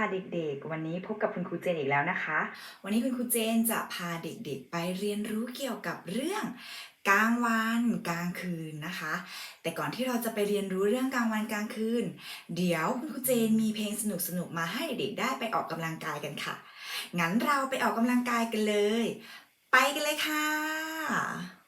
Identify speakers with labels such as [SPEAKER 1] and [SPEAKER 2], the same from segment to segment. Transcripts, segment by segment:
[SPEAKER 1] ค่ะเด็กๆ วันนี้พบกับคุณครูเจนอีกแล้วนะคะ
[SPEAKER 2] วันนี้คุณครูเจนจะพาเด็กๆ ไปเรียนรู้เกี่ยวกับเรื่องกลางวันกลางคืนนะคะ แต่ก่อนที่เราจะไปเรียนรู้เรื่องกลางวันกลางคืน เดี๋ยวคุณครูเจนมีเพลงสนุกๆมาให้เด็กๆได้ไปออกกำลังกายกันค่ะ งั้นเราไปออกกำลังกายกันเลย ไปกันเลยค่ะ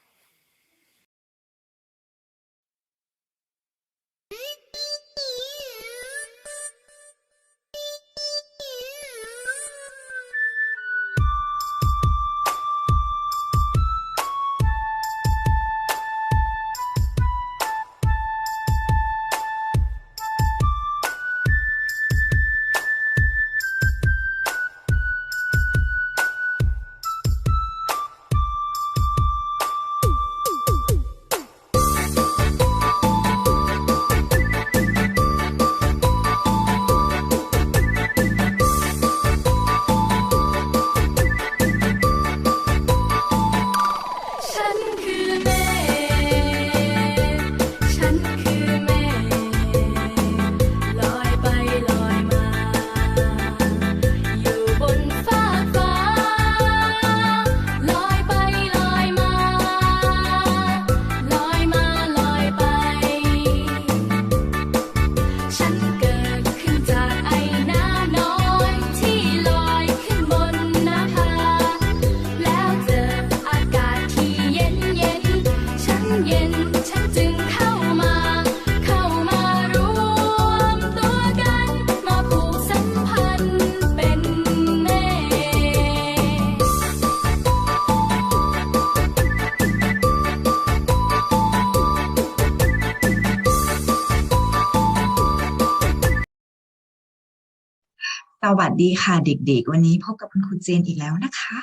[SPEAKER 3] ส
[SPEAKER 2] วัสดีค่ะเด็กๆ วันนี้พบกับคุณครูเจนอีกแล้วนะคะ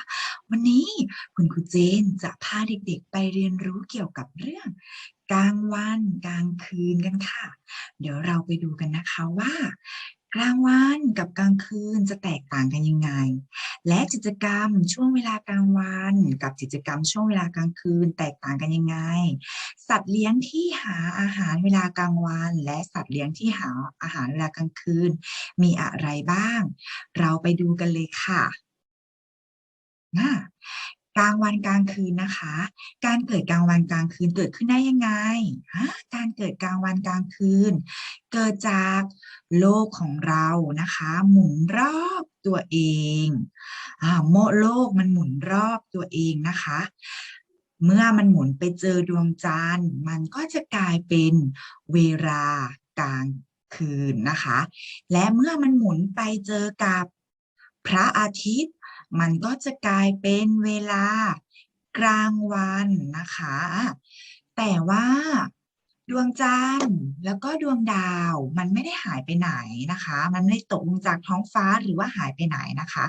[SPEAKER 2] วันนี้คุณครูเจนจะพาเด็กๆ ไปเรียนรู้เกี่ยวกับเรื่อง กลางวันกลางคืนกันค่ะ เดี๋ยวเราไปดูกันนะคะว่า กลางวันกับกลางคืนจะแตกต่างกันยังไง และกิจกรรมช่วงเวลากลางวัน กับกิจกรรมช่วงเวลากลางคืน แตกต่างกันยังไง สัตว์เลี้ยงที่หาอาหารเวลากลางวัน และสัตว์เลี้ยงที่หาอาหารเวลากลางคืน มีอะไรบ้าง เราไปดูกันเลยค่ะอ่า กลางวันกลางคืนนะคะ การเกิดกลางวันกลางคืนเกิดขึ้นได้ยังไง การเกิดกลางวันกลางคืน เกิดจากโลกของเรานะคะ หมุนรอบตัวเองอโมโลกมันหมุนรอบตัวเองนะคะ เมื่อมันหมุนไปเจอดวงจันทร์ มันก็จะกลายเป็นเวลากลางคืนนะคะ และเมื่อมันหมุนไปเจอกับพระอาทิตย์ มันก็จะกลายเป็นเวลากลางวันนะคะ แต่ว่าดวงจันทร์แล้วก็ดวงดาวมันไม่ได้หายไปไหนนะคะ มันไม่ตกลงจากท้องฟ้าหรือว่าหายไปไหนนะคะ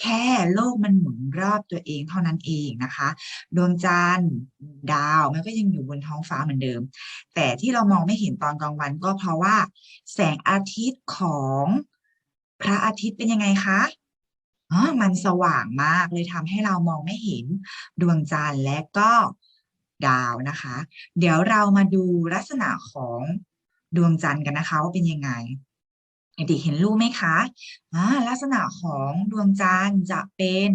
[SPEAKER 2] แค่โลกมันหมุนรอบตัวเองเท่านั้นเองนะคะ ดวงจันทร์ดาวมันก็ยังอยู่บนท้องฟ้าเหมือนเดิม แต่ที่เรามองไม่เห็นตอนกลางวันก็เพราะว่า แสงอาทิตย์ของพระอาทิตย์เป็นยังไงคะ อ๋อมันสว่างมากเลยทำให้เรามองไม่เห็นดวงจันทร์และก็ดาวนะคะ เดี๋ยวเรามาดูลักษณะของดวงจันทร์กันนะคะว่าเป็นยังไงเด็กเห็นรูปไหมคะลักษณะของดวงจันทร์จะเป็น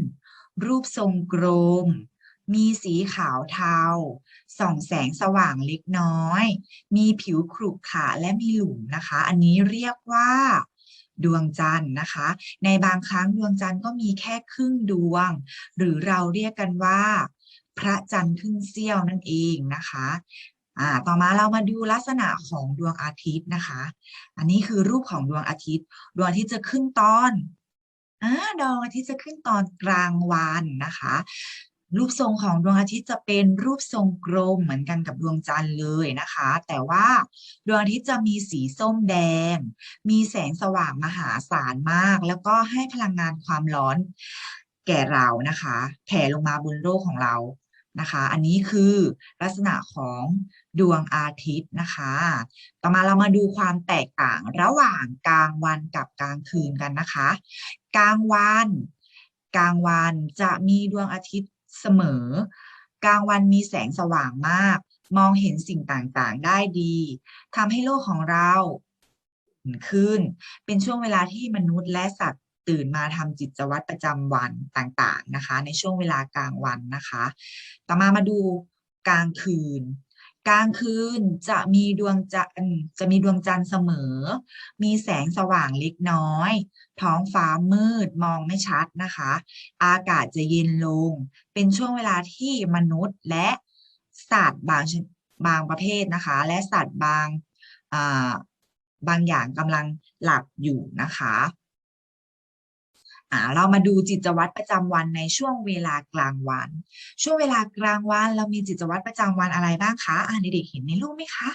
[SPEAKER 2] รูปทรงกลม มีสีขาวเทา ส่องแสงสว่างเล็กน้อย มีผิวขรุขระและมีหลุมนะคะ อันนี้เรียกว่า ดวงจันทร์นะคะ ในบางครั้งดวงจันทร์ก็มีแค่ครึ่งดวง หรือเราเรียกกันว่า พระจันทร์ครึ่งเสี้ยวนั่นเองนะคะอ่าต่อมาเรามาดูลักษณะของดวงอาทิตย์นะคะ อันนี้คือรูปของดวงอาทิตย์ ดวงอาทิตย์จะขึ้นตอนอ่าดวงอาทิตย์จะขึ้นตอนกลางวันนะคะ รูปทรงของดวงอาทิตย์จะเป็นรูปทรงกลมเหมือนกันกับดวงจันทร์เลยนะคะ แต่ว่าดวงอาทิตย์จะมีสีส้มแดง มีแสงสว่างมหาศาลมาก แล้วก็ให้พลังงานความร้อนแก่เรานะคะ แผ่ลงมาบนโลกของเรานะคะ อันนี้คือลักษณะของดวงอาทิตย์นะคะ ต่อมาเรามาดูความแตกต่างระหว่างกลางวันกับกลางคืนกันนะคะ กลางวัน กลางวันจะมีดวงอาทิตย์ เสมอ กลางวันมีแสงสว่างมาก มองเห็นสิ่งต่างๆได้ดีทำให้โลกของเราขึ้น เป็นช่วงเวลาที่มนุษย์และสัตว์ตื่นมาทำจิตวัตรประจำวันต่างๆนะคะ ในช่วงเวลากลางวันนะคะ ต่อมามาดูกลางคืน กลางคืนจะมีดวงจันทร์จะมีดวงจันทร์เสมอ มีแสงสว่างเล็กน้อย ท้องฟ้ามืดมองไม่ชัดนะคะ อากาศจะเย็นลง เป็นช่วงเวลาที่มนุษย์และสัตว์บางชนบางประเภทนะคะ และสัตว์บางบางอย่างกำลังหลับอยู่นะคะ เรามาดูจิตวัตรประจำวันในช่วงเวลากลางวัน ช่วงเวลากลางวันเรามีจิตวัตรประจำวันอะไรบ้างคะอ่าเด็กๆเห็นในรูปไหมคะ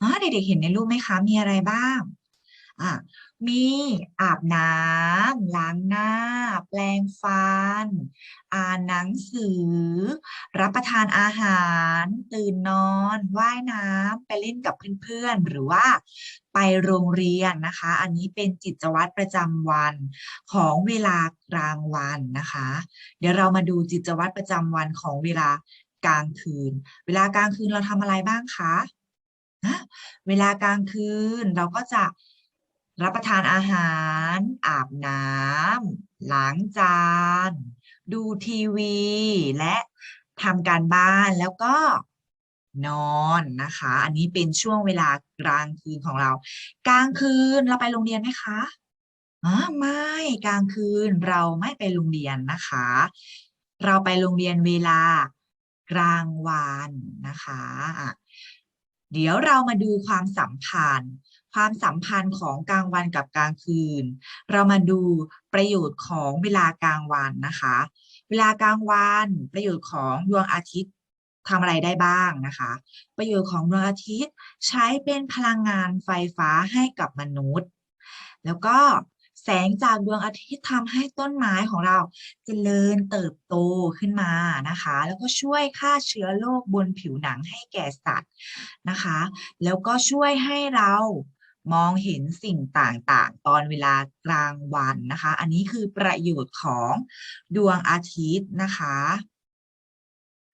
[SPEAKER 2] อ๋อเด็กๆเห็นในรูปไหมคะ มีอะไรบ้างอ่ามีอาบน้ำล้างหน้า แปรงฟัน อ่านหนังสือ รับประทานอาหาร ตื่นนอน ว่ายน้ำไปเล่นกับเพื่อนๆ หรือว่าไปโรงเรียนนะคะ อันนี้เป็นกิจวัตรประจำวันของเวลากลางวันนะคะ เดี๋ยวเรามาดูกิจวัตรประจำวันของเวลากลางคืน เวลากลางคืนเราทำอะไรบ้างคะนะเวลากลางคืนเราก็จะ รับประทานอาหาร อาบน้ำล้างจาน ดูทีวี และทำการบ้านแล้วก็นอนนะคะ อันนี้เป็นช่วงเวลากลางคืนของเรา กลางคืนเราไปโรงเรียนไหมคะอ๋อไม่กลางคืนเราไม่ไปโรงเรียนนะคะ เราไปโรงเรียนเวลากลางวันนะคะอะ เดี๋ยวเรามาดูความสัมพันธ์ ความสัมพันธ์ของกลางวันกับกลางคืน เรามาดูประโยชน์ของเวลากลางวันนะคะ เวลากลางวันประโยชน์ของดวงอาทิตย์ทำอะไรได้บ้างนะคะ ประโยชน์ของดวงอาทิตย์ใช้เป็นพลังงานไฟฟ้าให้กับมนุษย์ แล้วก็ แสงจากดวงอาทิตย์ทำให้ต้นไม้ของเราเจริญเติบโตขึ้นมานะคะ แล้วก็ช่วยฆ่าเชื้อโรคบนผิวหนังให้แก่สัตว์นะคะ แล้วก็ช่วยให้เรามองเห็นสิ่งต่างๆ ตอนเวลากลางวันนะคะ อันนี้คือประโยชน์ของดวงอาทิตย์นะคะ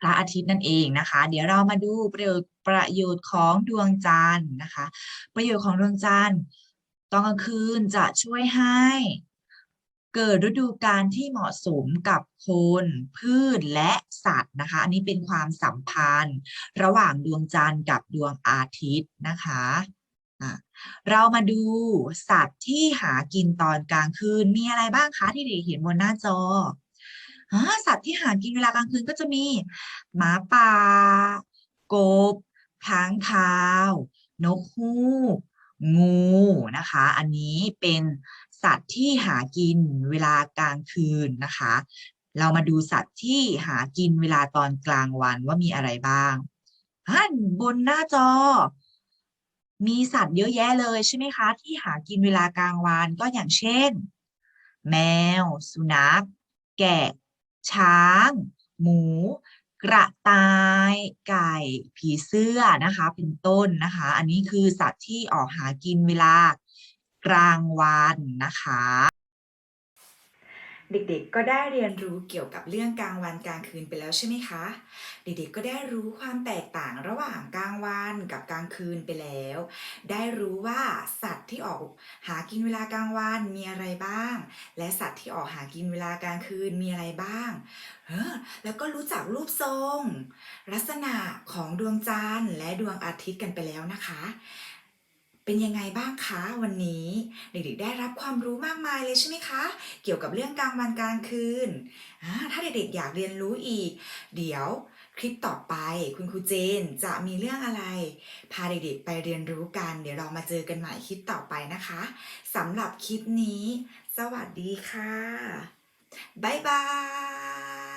[SPEAKER 2] พระอาทิตย์นั่นเองนะคะ เดี๋ยวเรามาดูประโยชน์ประโยชน์ของดวงจันทร์นะคะ ประโยชน์ของดวงจันทร์ อนกลางคืนจะช่วยให้ เกิดฤดูกาลที่เหมาะสมกับคน พืชและสัตว์นะคะ อันนี้เป็นความสัมพันธ์ ระหว่างดวงจันทร์กับดวงอาทิตย์นะคะะเรามาดูสัตว์ที่หากินตอนกลางคืน มีอะไรบ้างคะที่เด็กเห็นบนหน้าจอสัตว์ที่หากินเวลากลางคืนก็จะมี หมาป่า กบ ค้างคาว นกฮูก งูนะคะ อันนี้เป็นสัตว์ที่หากินเวลากลางคืนนะคะ เรามาดูสัตว์ที่หากินเวลาตอนกลางวันว่ามีอะไรบ้างฮันบนหน้าจอ มีสัตว์เยอะแยะเลยใช่ไหมคะ ที่หากินเวลากลางวันก็อย่างเช่น แมว สุนัข แกะ ช้าง หมู กระต่ายไก่ผีเสื้อนะคะ เป็นต้นนะคะ อันนี้คือสัตว์ที่ออกหากินเวลากลางวันนะคะ
[SPEAKER 1] เด็กๆ ก็ได้เรียนรู้เกี่ยวกับเรื่องกลางวันกลางคืนไปแล้วใช่ไหมคะ เด็กๆ ก็ได้รู้ความแตกต่างระหว่างกลางวันกับกลางคืนไปแล้ว ได้รู้ว่าสัตว์ที่ออกหากินเวลากลางวันมีอะไรบ้าง และสัตว์ที่ออกหากินเวลากลางคืนมีอะไรบ้างเออแล้วก็รู้จักรูปทรง ลักษณะของดวงจันทร์และดวงอาทิตย์กันไปแล้วนะคะ เป็นยังไงบ้างคะวันนี้เด็กๆได้รับความรู้มากมายเลยใช่ไหมคะ เกี่ยวกับเรื่องกลางวันกลางคืนถ้าเด็กๆอยากเรียนรู้อีก เดี๋ยวคลิปต่อไปคุณครูเจนจะมีเรื่องอะไร พาเด็กๆไปเรียนรู้กัน เดี๋ยวเรามาเจอกันใหม่คลิปต่อไปนะคะสำหรับคลิปนี้ สวัสดีค่ะบ๊ายบาย